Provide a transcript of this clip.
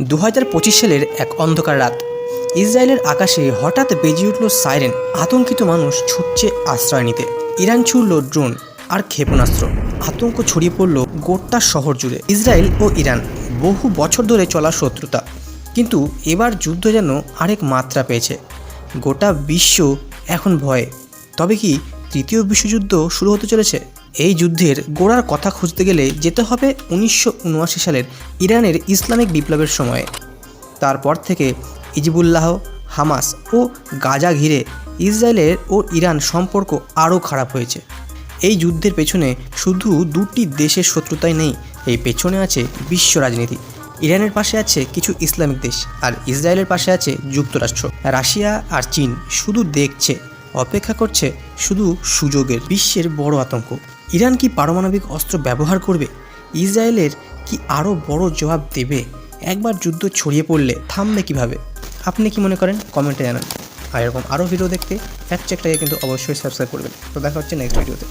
দু হাজার পঁচিশ সালের এক অন্ধকার রাত। ইসরায়েলের আকাশে হঠাৎ বেজে উঠল সাইরেন। আতঙ্কিত মানুষ ছুটছে আশ্রয় নিতে। ইরান ছুড়ল ড্রোন আর ক্ষেপণাস্ত্র। আতঙ্ক ছড়িয়ে পড়ল গোটা শহর জুড়ে। ইসরায়েল ও ইরান বহু বছর ধরে চলা শত্রুতা। কিন্তু এবার যুদ্ধ যেন আরেক মাত্রা পেয়েছে। গোটা বিশ্ব এখন ভয়ে। তবে কি তৃতীয় বিশ্বযুদ্ধ শুরু হতে চলেছে। এই যুদ্ধের গোড়ার কথা খুঁজতে গেলে যেতে হবে উনিশশো উনআশি সালের ইরানের ইসলামিক বিপ্লবের সময়ে। তারপর থেকে ইজিবুল্লাহ হামাস ও গাজা ঘিরে ইসরায়েলের ও ইরান সম্পর্ক আরও খারাপ হয়েছে। এই যুদ্ধের পেছনে শুধু দুটি দেশের শত্রুতাই নেই, এই পেছনে আছে বিশ্ব রাজনীতি। ইরানের পাশে আছে কিছু ইসলামিক দেশ আর ইসরায়েলের পাশে আছে যুক্তরাষ্ট্র। রাশিয়া আর চীন শুধু দেখছে অপেক্ষা করছে শুধু সুযোগের বিশ্বের বড় আতঙ্ক। ইরান কি পারমাণবিক অস্ত্র ব্যবহার করবে? ইসরায়েলের কি আরও বড় জবাব দেবে? একবার যুদ্ধ ছড়িয়ে পড়লে থামবে কীভাবে? আপনি কি মনে করেন? কমেন্টে জানান। আর এরকম আরও ভিডিও দেখতে এক চেকটাকে কিন্তু অবশ্যই সাবস্ক্রাইব করবেন। তো দেখা হচ্ছে নেক্সট ভিডিওতে